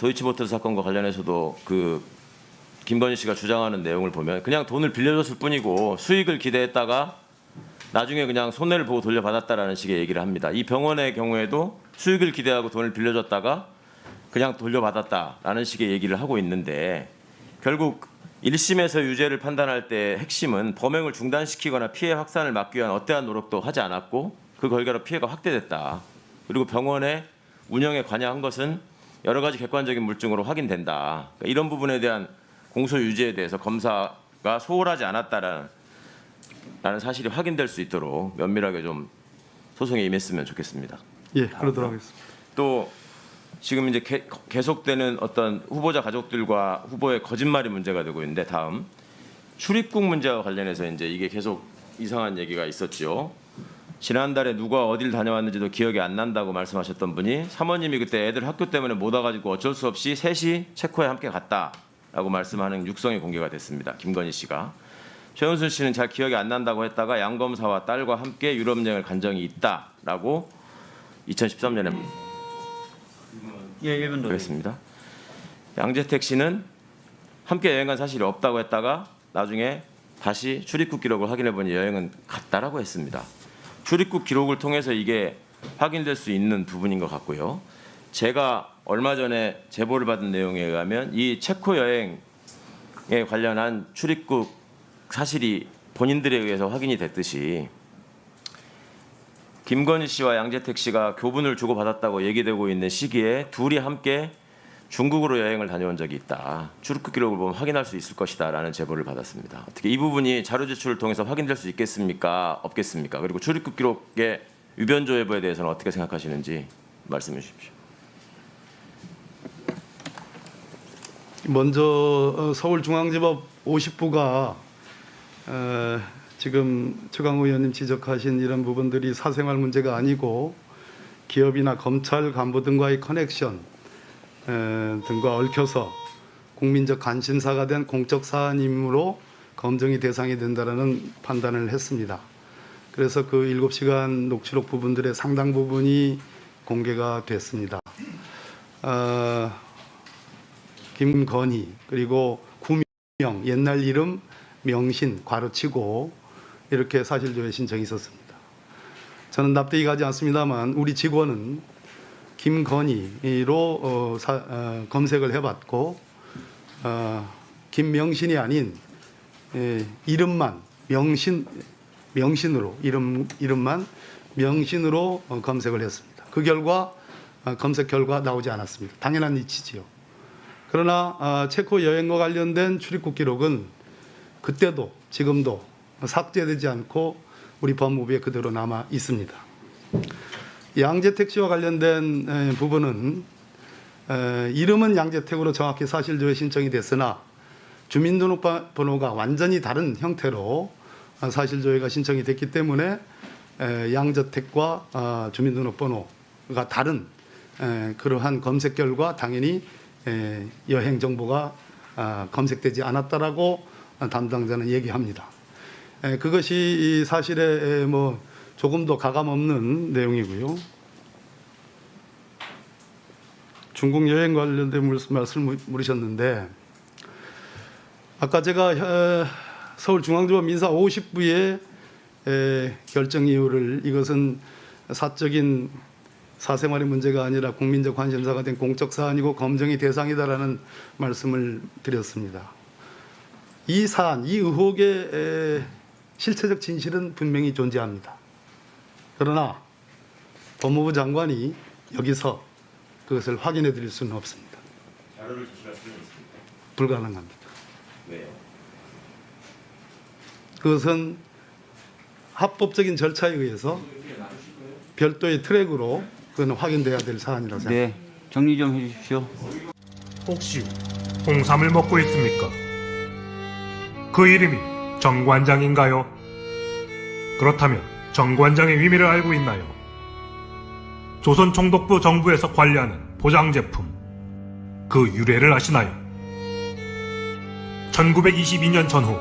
도이치모터스 사건과 관련해서도 그 김건희 씨가 주장하는 내용을 보면 그냥 돈을 빌려줬을 뿐이고 수익을 기대했다가 나중에 그냥 손해를 보고 돌려받았다라는 식의 얘기를 합니다. 이 병원의 경우에도 수익을 기대하고 돈을 빌려줬다가 그냥 돌려받았다라는 식의 얘기를 하고 있는데 결국 1심에서 유죄를 판단할 때 핵심은 범행을 중단시키거나 피해 확산을 막기 위한 어떠한 노력도 하지 않았고 그 결과로 피해가 확대됐다. 그리고 병원의 운영에 관여한 것은 여러 가지 객관적인 물증으로 확인된다. 그러니까 이런 부분에 대한 공소 유지에 대해서 검사가 소홀하지 않았다라는 라는 사실이 확인될 수 있도록 면밀하게 좀 소송에 임했으면 좋겠습니다. 예, 그러도록 하겠습니다. 또 지금 이제 개- 계속되는 어떤 후보자 가족들과 후보의 거짓말이 문제가 되고 있는데 다음 출입국 문제와 관련해서 이제 이게 계속 이상한 얘기가 있었죠. 지난달에 누가 어딜 다녀왔는지도 기억이 안 난다고 말씀하셨던 분이 사모님이 그때 애들 학교 때문에 못 와가지고 어쩔 수 없이 셋이 체코에 함께 갔다라고 말씀하는 육성이 공개가 됐습니다. 김건희 씨가 최은순 씨는 잘 기억이 안 난다고 했다가 양 검사와 딸과 함께 유럽 여행을 간 적이 있다라고 2013년에 예, 1분 더. 그랬습니다. 양재택 씨는 함께 여행 간 사실이 없다고 했다가 나중에 다시 출입국 기록을 확인해 보니 여행은 갔다라고 했습니다. 출입국 기록을 통해서 이게 확인될 수 있는 부분인 것 같고요. 제가 얼마 전에 제보를 받은 내용에 의하면 이 체코 여행에 관련한 출입국 사실이 본인들에 의해서 확인이 됐듯이 김건희 씨와 양재택 씨가 교분을 주고받았다고 얘기되고 있는 시기에 둘이 함께 중국으로 여행을 다녀온 적이 있다. 출입국 기록을 보면 확인할 수 있을 것이다라는 제보를 받았습니다. 어떻게 이 부분이 자료 제출을 통해서 확인될 수 있겠습니까? 없겠습니까? 그리고 출입국 기록의 유변조 여부에 대해서는 어떻게 생각하시는지 말씀해 주십시오. 먼저 어, 서울중앙지법 50부가 어, 지금 최강 의원님 지적하신 이런 부분들이 사생활 문제가 아니고 기업이나 검찰 간부 등과의 커넥션 에, 등과 얽혀서 국민적 관심사가 된 공적 사안이므로 검증이 대상이 된다라는 판단을 했습니다. 그래서 그 7시간 녹취록 부분들의 상당 부분이 공개가 됐습니다. 어, 김건희 그리고 구명 옛날 이름 명신 괄호치고 이렇게 사실조회 신청이 있었습니다. 저는 납득이 가지 않습니다만 우리 직원은 김건희로 어, 사- 어, 검색을 해봤고 어, 김명신이 아닌 예, 이름만 명신 명신으로 이름 이름만 명신으로 어, 검색을 했습니다. 그 결과 어, 검색 결과 나오지 않았습니다. 당연한 이치지요. 그러나 아, 체코 여행과 관련된 출입국 기록은 그때도 지금도 삭제되지 않고 우리 법무부에 그대로 남아 있습니다. 양재택 씨와 관련된 에, 부분은 에, 이름은 양재택으로 정확히 사실조회 신청이 됐으나 주민등록번호가 완전히 다른 형태로 아, 사실조회가 신청이 됐기 때문에 에, 양재택과 아, 주민등록번호가 다른 에, 그러한 검색 결과 당연히 에, 여행 정보가 아, 검색되지 않았다라고 담당자는 얘기합니다. 에, 그것이 이 사실에 에, 뭐 조금도 가감 없는 내용이고요. 중국 여행 관련된 물- 말씀을 물으셨는데 아까 제가 어, 서울중앙지법 민사 50부의 결정 이유를 이것은 사적인 사생활의 문제가 아니라 국민적 관심사가 된 공적 사안이고 검증이 대상이다라는 말씀을 드렸습니다. 이 사안, 이 의혹의 에, 실체적 진실은 분명히 존재합니다. 그러나 법무부 장관이 여기서 그것을 확인해 드릴 수는 없습니다. 자료를 제출할 수는 있습니다. 불가능합니다. 왜요? 그것은 합법적인 절차에 의해서 별도의 트랙으로 그건 확인돼야 될 사안이라고 생각합니다. 네, 정리 좀 해주십시오. 혹시 홍삼을 먹고 있습니까? 그 이름이 정관장인가요? 그렇다면 정관장의 의미를 알고 있나요? 조선 총독부 정부에서 관리하는 보장 제품 그 유래를 아시나요? 1922년 전후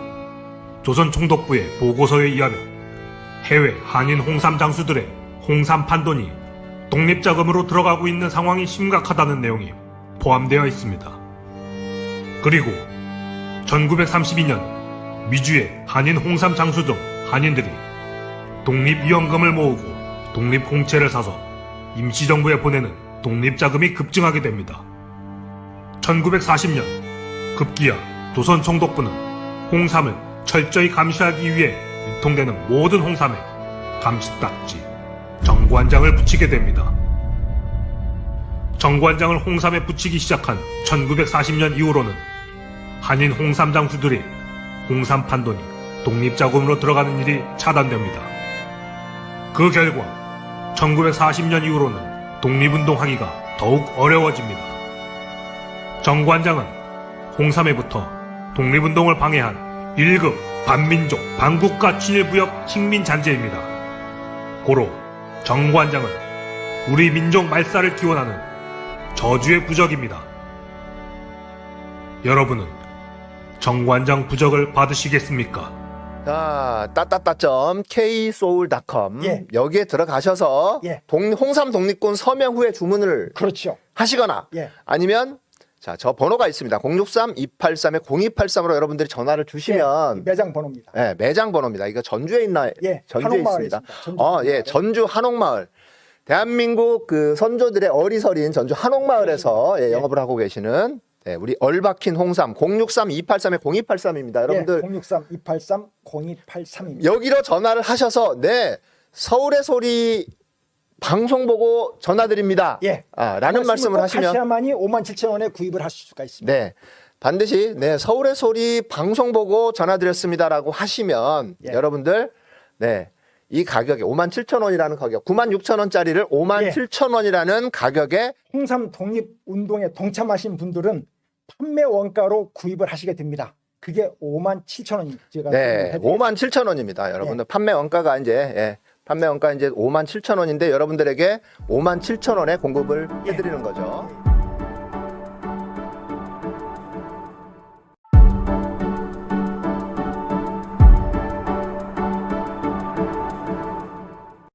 조선 총독부의 보고서에 의하면 해외 한인 홍삼 장수들의 홍삼 판돈이 독립 자금으로 들어가고 있는 상황이 심각하다는 내용이 포함되어 있습니다. 그리고 1932년 미주의 한인 홍삼 장수 등 한인들이 독립위원금을 모으고 독립공채를 사서 임시정부에 보내는 독립자금이 급증하게 됩니다. 1940년 급기야 조선 총독부는 홍삼을 철저히 감시하기 위해 유통되는 모든 홍삼에 감시딱지 정관장을 붙이게 됩니다. 정관장을 홍삼에 붙이기 시작한 1940년 이후로는 한인 홍삼 장수들이 홍삼 판돈이 독립자금으로 들어가는 일이 차단됩니다. 그 결과 1940년 이후로는 독립운동하기가 더욱 어려워집니다. 정관장은 홍삼에부터 독립운동을 방해한 1급 반민족 반국가 친일부역 식민잔재입니다. 고로 정관장은 우리 민족 말살을 기원하는 저주의 부적입니다. 여러분은 정관장 부적을 받으시겠습니까? 자, 따따따점 ksoul.com 예. 여기에 들어가셔서 예. 동, 홍삼 독립군 서명 후에 주문을 그렇죠. 하시거나 예. 아니면 자, 저 번호가 있습니다. 063-283에 0283으로 여러분들이 전화를 주시면 예, 매장 번호입니다. 예, 매장 번호입니다. 이거 전주에 있나? 예, 전주에 한옥마을에 있습니다. 있습니다. 전주 어, 예, 한옥마을에. 전주 한옥마을. 대한민국 그 선조들의 어리설인 전주 한옥마을에서 예, 영업을 하고 계시는 예, 우리 얼박힌 홍삼 063-283에 0283입니다. 여러분들 예, 063 283 0283입니다. 여기로 전화를 하셔서 네 서울의 소리 방송 보고 전화드립니다. 예. 아, 라는 말씀을 하시면 하셔야만이 5만 7천 원에 구입을 하실 수가 있습니다. 네 반드시 네 서울의 소리 방송 보고 전화드렸습니다라고 하시면 예. 여러분들 네. 이 가격에 5만 7천 원이라는 가격, 9만 6천 원짜리를 5만 예. 7천 원이라는 가격에 홍삼 독립 운동에 동참하신 분들은 판매 원가로 구입을 하시게 됩니다. 그게 5만 7천 원이 제가 네, 해드리겠습니다. 5만 7천 원입니다. 여러분들 판매 원가가 이제 예, 판매 원가 이제 5만 7천 원인데 여러분들에게 5만 7천 원에 공급을 해드리는 거죠.